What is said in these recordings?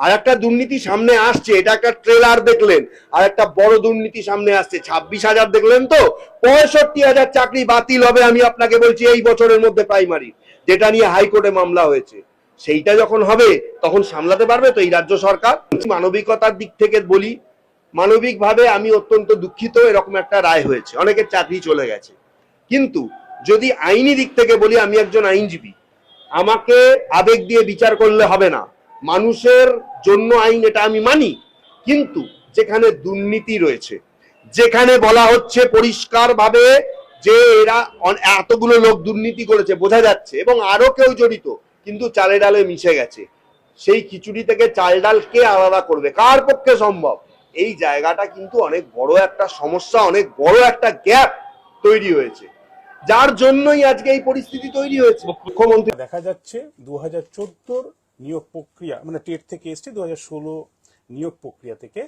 আর একটা দুর্নীতি সামনে আসছে, এটা একটা ট্রেলার দেখলেন, আর একটা বড় দুর্নীতি সামনে আসছে, ছাব্বিশ হাজার দেখলেন তো? পঁয়ষট্টি হাজার চাকরি বাতিল হবে, আমি আপনাকে বলছি এই বছরের মধ্যে প্রাইমারি যেটা নিয়ে হাইকোর্টে মামলা হয়েছে। সেইটা যখন হবে, তখন সামলাতে পারবে তো এই রাজ্য সরকার? মানবিকতার দিক থেকে বলি, মানবিকভাবে আমি অত্যন্ত দুঃখিত, এরকম একটা রায় হয়েছে। অনেকের চাকরি চলে গেছে। কিন্তু যদি আইনি দিক থেকে বলি, আমি একজন আইনজীবী, আমাকে আবেগ দিয়ে বিচার করলে হবে না। মানুষের জন্য আইন, এটা আমি মানি। কিন্তু যেখানে দুর্নীতি রয়েছে, যেখানে বলা হচ্ছে পরিষ্কারভাবে যে এরা এতগুলো লোক দুর্নীতি করেছে, বোঝা যাচ্ছে, এবং আরও কেউ জড়িত, কিন্তু চালে ডালে মিশে গেছে। সেই খিচুড়ি থেকে চাল ডাল কে আলাদা করবে? কার পক্ষে সম্ভব? এই জায়গাটা কিন্তু অনেক বড় একটা সমস্যা, অনেক বড় একটা গ্যাপ তৈরি হয়েছে। যার জন্যই আজকে এই পরিস্থিতি তৈরি হয়েছে। মুখ্যমন্ত্রী দেখা যাচ্ছে দু হাজার নিয়োগ প্রক্রিয়া মানে টেট থেকে এসছে দু হাজার ষোলো নিয়োগ প্রক্রিয়া থেকে।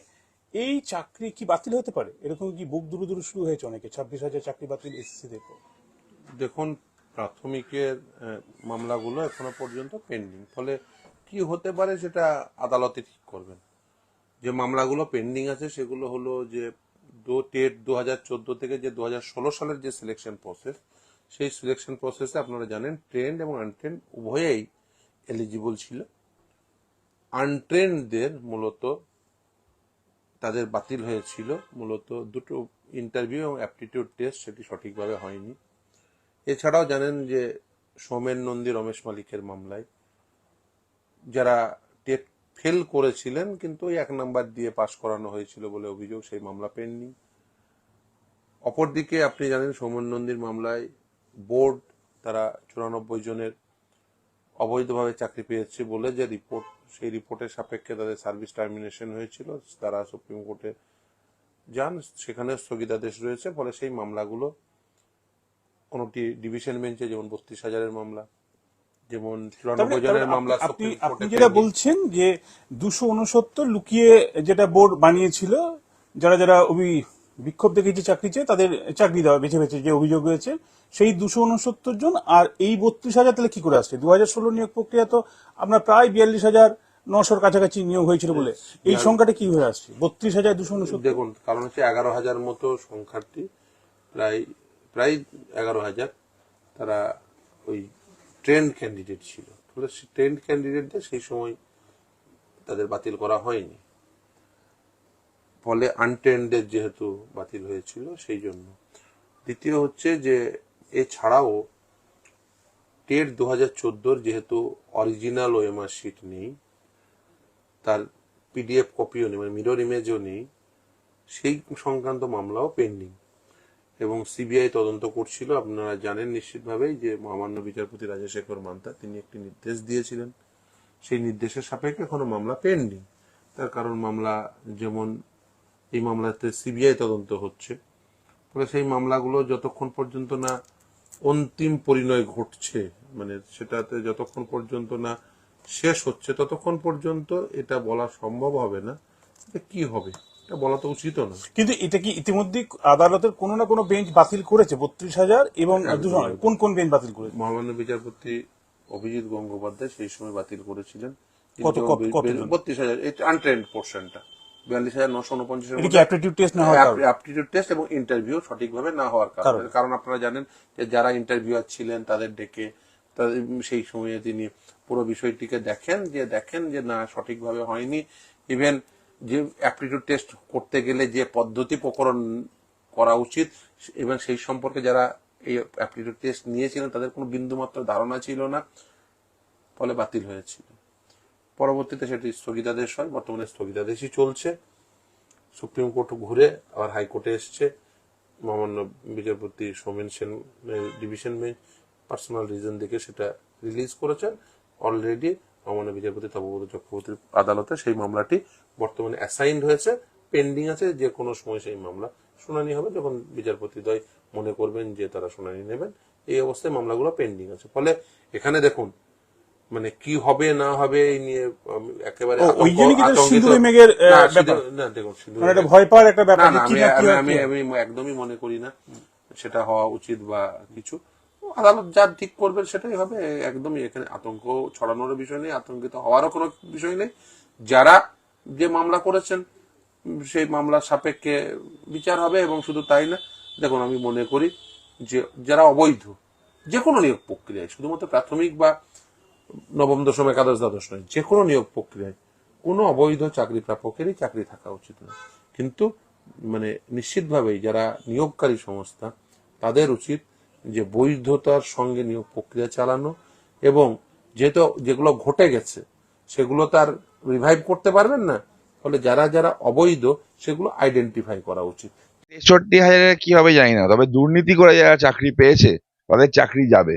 এই চাকরি কি বাতিল হতে পারে? এরকম কি বুক দুরু দুরু শুরু হয়েছে অনেকে? ছাব্বিশ হাজার চাকরি বাতিল এসএসসি থেকে দেখুন, প্রাথমিকের মামলাগুলো এখনও পর্যন্ত পেন্ডিং। ফলে কি হতে পারে সেটা আদালতে ঠিক করবেন। যে মামলাগুলো পেন্ডিং আছে, সেগুলো হলো যে দু, টেট দু হাজার চোদ্দ থেকে যে দু হাজার ষোলো সালের যে সিলেকশন প্রসেস সেই সিলেকশন প্রসেসে আপনারা জানেন ট্রেন্ড এবং আনট্রেন্ড উভয়েই এলিজিবল ছিল। আনট্রেন্ডদের মূলত তাদের বাতিল হয়েছিল। মূলত দুটো ইন্টারভিউ এবং অ্যাপটিটিউড টেস্ট সেটি সঠিকভাবে হয়নি। এছাড়াও জানেন যে সোমেন নন্দী, রমেশ মালিকের মামলায় যারা টেট ফেল করেছিলেন কিন্তু এক নাম্বার দিয়ে পাশ করানো হয়েছিল বলে অভিযোগ, সেই মামলা পেননি। অপরদিকে আপনি জানেন সোমেন নন্দীর মামলায় বোর্ড তারা চুরানব্বই জনের অবৈধভাবে চাকরি পেয়েছে বলে যে রিপোর্ট সেই রিপোর্টের সাপেক্ষে তাদের সার্ভিস টার্মিনেশন হয়েছিল। তারা সুপ্রিম কোর্টে যান সেখানে স্থগিতাদেশ রয়েছে ফলে সেই মামলাগুলো কোনটি ডিভিশন বেঞ্চে যেমন বত্রিশ হাজারের মামলা যেমন চুরানব্বই জনের মামলা আপনি আপনি যেটা বলছেন যে দুশো উনসত্তর লুকিয়ে যেটা বোর্ড বানিয়েছিল যারা যারা অভি বিক্ষোভ দেখিয়েছে চাকরি চেয়ে তাদের চাকরি দেওয়া বেছে বেছে যে অভিযোগ রয়েছে সেই দুশো উনসত্তর জন আর এই বত্রিশ হাজার তাহলে কি করে আসছে? দু হাজার ষোলো নিয়োগ প্রক্রিয়া তো আপনার প্রায় বিয়াল্লিশ হাজার নশোর কাছাকাছি নিয়োগ হয়েছিল বলে। এই সংখ্যাটা কি হয়ে আসছে? বত্রিশ হাজার দুশো উনসত্তর। দেখুন কারণ হচ্ছে এগারো হাজার মতো সংখ্যাটি প্রায় প্রায় এগারো হাজার তারা ওই ট্রেন্ড ক্যান্ডিডেট ছিল। ট্রেন্ড ক্যান্ডিডেটদের সেই সময় তাদের বাতিল করা হয়নি। ফলে আনট্রেন্ডের যেহেতু বাতিল হয়েছিল সেই জন্য দ্বিতীয় হচ্ছে যে, এছাড়াও টেট দু হাজার চোদ্দোর যেহেতু অরিজিনাল ওএমআর শিট নেই, তার পিডিএফ কপিও নেই মানে মিরর ইমেজও নেই, সেই সংক্রান্ত মামলাও পেন্ডিং এবং সিবিআই তদন্ত করছিল, আপনারা জানেন নিশ্চিতভাবেই যে মহামান্য বিচারপতি রাজশেখর মান্তা, তিনি একটি নির্দেশ দিয়েছিলেন। সেই নির্দেশের সাপেক্ষে এখনও মামলা পেন্ডিং তার কারণ, মামলা যেমন এই মামলাতে সিবিআই তদন্ত হচ্ছে। ফলে সেই মামলাগুলো যতক্ষণ পর্যন্ত না অন্তিম পরিণয় ঘটছে মানে সেটাতে যতক্ষণ পর্যন্ত না শেষ হচ্ছে ততক্ষণ পর্যন্ত এটা বলা সম্ভব হবে না। কি হবে? এটা বলা তো উচিত না। কিন্তু এটা কি ইতিমধ্যে আদালতের কোনো না কোনো বেঞ্চ বাতিল করেছে বত্রিশ হাজার এবং কোন কোন বেঞ্চ বাতিল করেছে? মহামান্য বিচারপতি অভিজিৎ গঙ্গোপাধ্যায় সেই সময় বাতিল করেছিলেন। বত্রিশ হাজার আনট্রেন্ড পোর্শনটা বিয়াল্লিশ হাজার নশো উনপঞ্চাশের অ্যাপটিটিউড টেস্ট না হওয়ার অ্যাপটিটিউড টেস্ট এবং ইন্টারভিউ সঠিকভাবে না হওয়ার কারণে। কারণে। কারণ আপনারা জানেন যে যারা ইন্টারভিউয়ার ছিলেন তাদের ডেকে তাদের সেই সময়ে তিনি পুরো বিষয়টিকে দেখেন যে দেখেন যে না সঠিকভাবে হয়নি। ইভেন যে অ্যাপটিটিউড টেস্ট করতে গেলে যে পদ্ধতি প্রকরণ করা উচিত এবং সেই সম্পর্কে যারা এই অ্যাপটিটিউড টেস্ট নিয়েছিলেন তাদের কোনো বিন্দুমাত্র ধারণা ছিল না ফলে বাতিল হয়েছিল। পরবর্তীতে সেটি স্থগিতাদেশ হয়, বর্তমানে স্থগিতাদেশই চলছে। সুপ্রিম কোর্ট ঘুরে আবার হাইকোর্টে এসছে। মহামান্য বিচারপতি Soumen Sen division bench personal reason দেখে সেটা রিলিজ করেছেন। অলরেডি মহামান্য বিচারপতি তপব্রত চক্রবর্তীর আদালতে সেই মামলাটি বর্তমানে অ্যাসাইন্ড হয়েছে, পেন্ডিং আছে, যে কোনো সময় সেই মামলা শুনানি হবে। যখন বিচারপতিদ্বয় মনে করবেন যে তারা শুনানি নেবেন, এই অবস্থায় মামলাগুলো পেন্ডিং আছে। ফলে এখানে দেখুন মানে কি হবে না হবে এই নিয়ে একেবারে ওই আতঙ্ক- জন্যই কি সিঁদুরে মেঘের, না, দেখুন সিঁদুরে মানে একটা ভয় পাওয়ার একটা ব্যাপার কি আমি না কি আমি একদমই মনে করি না সেটা হওয়া উচিত বা কিছু। আদালত যা ঠিক করবেন সেটাই হবে একদমই এখানে আতঙ্ক ছড়ানোর বিষয় নেই আতঙ্কিত হওয়ারও কোনো বিষয় নেই। যারা যে মামলা করেছেন সেই মামলার সাপেক্ষে বিচার হবে এবং শুধু তাই না। দেখুন আমি মনে করি যে যারা অবৈধ যে কোনো নিয়োগ প্রক্রিয়ায় শুধুমাত্র প্রাথমিক বা নবম দশম একাদশ দ্বাদশ নয়, যে কোনো নিয়োগ প্রক্রিয়ায়। কোনো অবৈধ চাকরি প্রাপকেরই চাকরি থাকা উচিত নয়। কিন্তু মানে নিশ্চিতভাবেই যারা নিয়োগকারী সংস্থা, তাদের উচিত যে বৈধতার সঙ্গে নিয়োগ প্রক্রিয়া চালানো এবং যেহেতু যেগুলো ঘটে গেছে, সেগুলো তার রিভাইভ করতে পারবেন না। ফলে যারা যারা অবৈধ, সেগুলো আইডেন্টিফাই করা উচিত। তেষট্টি হাজারে কি হবে জানি না, তবে দুর্নীতি করে যারা চাকরি পেয়েছে, তাদের চাকরি যাবে।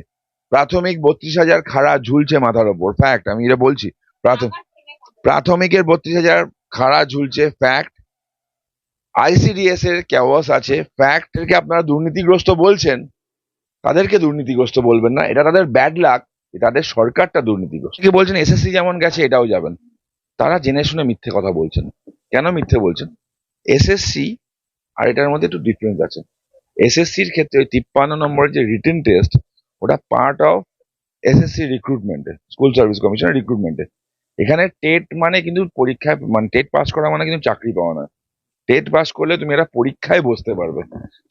প্রাথমিক বত্রিশ হাজার খাড়া ঝুলছে মাথার ওপর ফ্যাক্ট আমি এটা বলছি। প্রাথমিক প্রাথমিকের বত্রিশ হাজার খাড়া ঝুলছে ফ্যাক্ট আইসিডিএস এর ক্যাওয়াস আছে ফ্যাক্ট এরকে আপনারা দুর্নীতিগ্রস্ত বলছেন? তাদেরকে দুর্নীতিগ্রস্ত বলবেন না এটা তাদের ব্যাড লাক তাদের সরকারটা দুর্নীতিগ্রস্ত। কি বলছেন এসএসসি যেমন গেছে এটাও যাবেন। তারা জেনে শুনে মিথ্যে কথা বলছেন। কেন মিথ্যে বলছেন? এসএসসি আর এটার মধ্যে একটু ডিফারেন্স আছে। এসএসসির ক্ষেত্রে ওই তিপ্পান্ন নম্বরের যে রিটেন টেস্ট ওটা পার্ট অফ এসএসসি রিক্রুটমেন্টে স্কুল সার্ভিস কমিশনের রিক্রুটমেন্টে এখানে টেট মানে কিন্তু পরীক্ষায় মানে টেট পাস করা মানে কিন্তু চাকরি পাওয়া না টেট পাস করলে তুমি একটা পরীক্ষায় বসতে পারবে।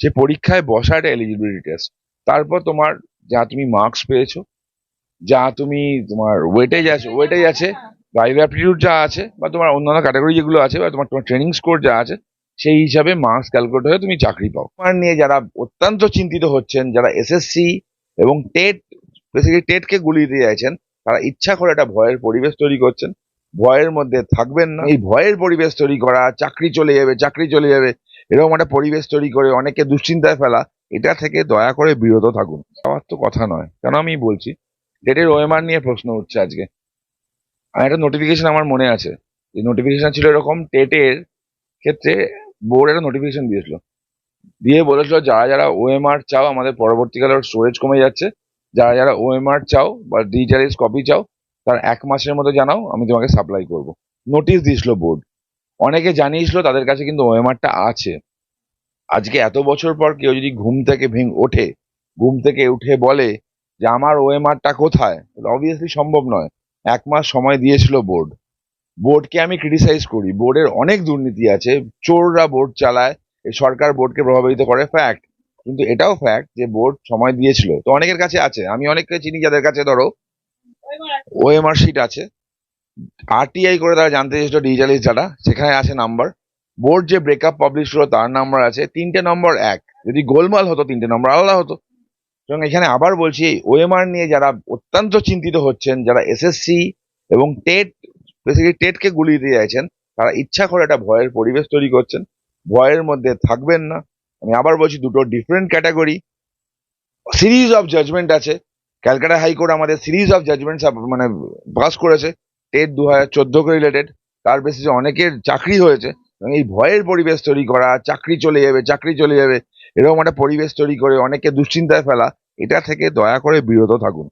সে পরীক্ষায় বসা একটা এলিজিবিলিটি টেস্ট তারপর তোমার যা তুমি মার্কস পেয়েছ, যা তুমি তোমার ওয়েটেজ আছে ওয়েটেজ আছে লাইভ অ্যাপটিটিউড যা আছে, বা তোমার অন্যান্য ক্যাটাগরি যেগুলো আছে, বা তোমার তোমার ট্রেনিং স্কোর যা আছে, সেই হিসাবে মার্কস ক্যালকুলেট হয়ে তুমি চাকরি পাও। তোমার নিয়ে যারা অত্যন্ত চিন্তিত হচ্ছেন, যারা এসএসসি এবং টেট বেসিক্যালি টেটকে গুলিয়ে দিয়ে চাইছেন তারা ইচ্ছা করে একটা ভয়ের পরিবেশ তৈরি করছেন। ভয়ের মধ্যে থাকবেন না। এই ভয়ের পরিবেশ তৈরি করা, চাকরি চলে যাবে, চাকরি চলে যাবে, এরকম একটা পরিবেশ তৈরি করে অনেকে দুশ্চিন্তায় ফেলা, এটা থেকে দয়া করে বিরত থাকুন। আমার তো কথা নয়। কেন আমি বলছি? টেটের ওএমআর নিয়ে প্রশ্ন উঠছে আজকে। আর একটা নোটিফিকেশন আমার মনে আছে। এই নোটিফিকেশন ছিল এরকম টেটের ক্ষেত্রে বোর্ড একটা নোটিফিকেশন দিয়েছিল। দিয়ে বলেছিল যারা যারা ওএমআর চাও আমাদের পরবর্তীকালে স্টোরেজ কমে যাচ্ছে, যারা যারা ওএমআর চাও বা ডিজিটালাইজ কপি চাও, তার এক মাসের মধ্যে জানাও, আমি তোমাকে সাপ্লাই করব। নোটিশ দিয়েছিল বোর্ড অনেকে জানিয়েছিল তাদের কাছে কিন্তু ওএমআরটা আছে। আজকে এত বছর পর কেউ যদি ঘুম থেকে ভেঙ ওঠে, ঘুম থেকে উঠে বলে যে আমার ওএমআরটা কোথায় অবভিয়াসলি সম্ভব নয়। এক মাস সময় দিয়েছিল বোর্ড বোর্ডকে আমি ক্রিটিসাইজ করি। বোর্ডের অনেক দুর্নীতি আছে। চোররা বোর্ড চালায়। সরকার বোর্ডকে প্রভাবিত করে ফ্যাক্ট কিন্তু এটাও ফ্যাক্ট যে বোর্ড সময় দিয়েছিল। তো অনেকের কাছে আছে। আমি অনেককে চিনি যাদের কাছে, ধরো ওএমআর শিট আছে। আরটিআই করে তারা জানতে চেয়েছিল ডিজিটালিজ ডাটা সেখানে আছে নাম্বার বোর্ড যে ব্রেকআপ পাবলিশ হলো, তার নাম্বার আছে। তিনটে নম্বর এক। যদি গোলমাল হতো, তিনটে নম্বর আলাদা হতো। এবং এখানে আবার বলছি ওএমআর নিয়ে যারা অত্যন্ত চিন্তিত হচ্ছেন, যারা এসএসসি এবং টেট বেসিক্যালি টেটকে গুলিয়ে দিয়ে চাইছেন, তারা ইচ্ছা করে একটা ভয়ের পরিবেশ তৈরি করছেন। ভয়ের মধ্যে থাকবেন না। আমি আবার বলছি, দুটো different category series of judgement আছে। ক্যালকাটা হাইকোর্ট আমাদের সিরিজ অফ জাজমেন্ট মানে পাস করেছে, টেট দু হাজার চোদ্দকে রিলেটেড তার বেসিসে অনেকের চাকরি হয়েছে এই ভয়ের পরিবেশ তৈরি করা, চাকরি চলে যাবে, চাকরি চলে যাবে, এরকম একটা পরিবেশ তৈরি করে অনেকে দুশ্চিন্তায় ফেলা, এটা থেকে দয়া করে বিরত থাকুন।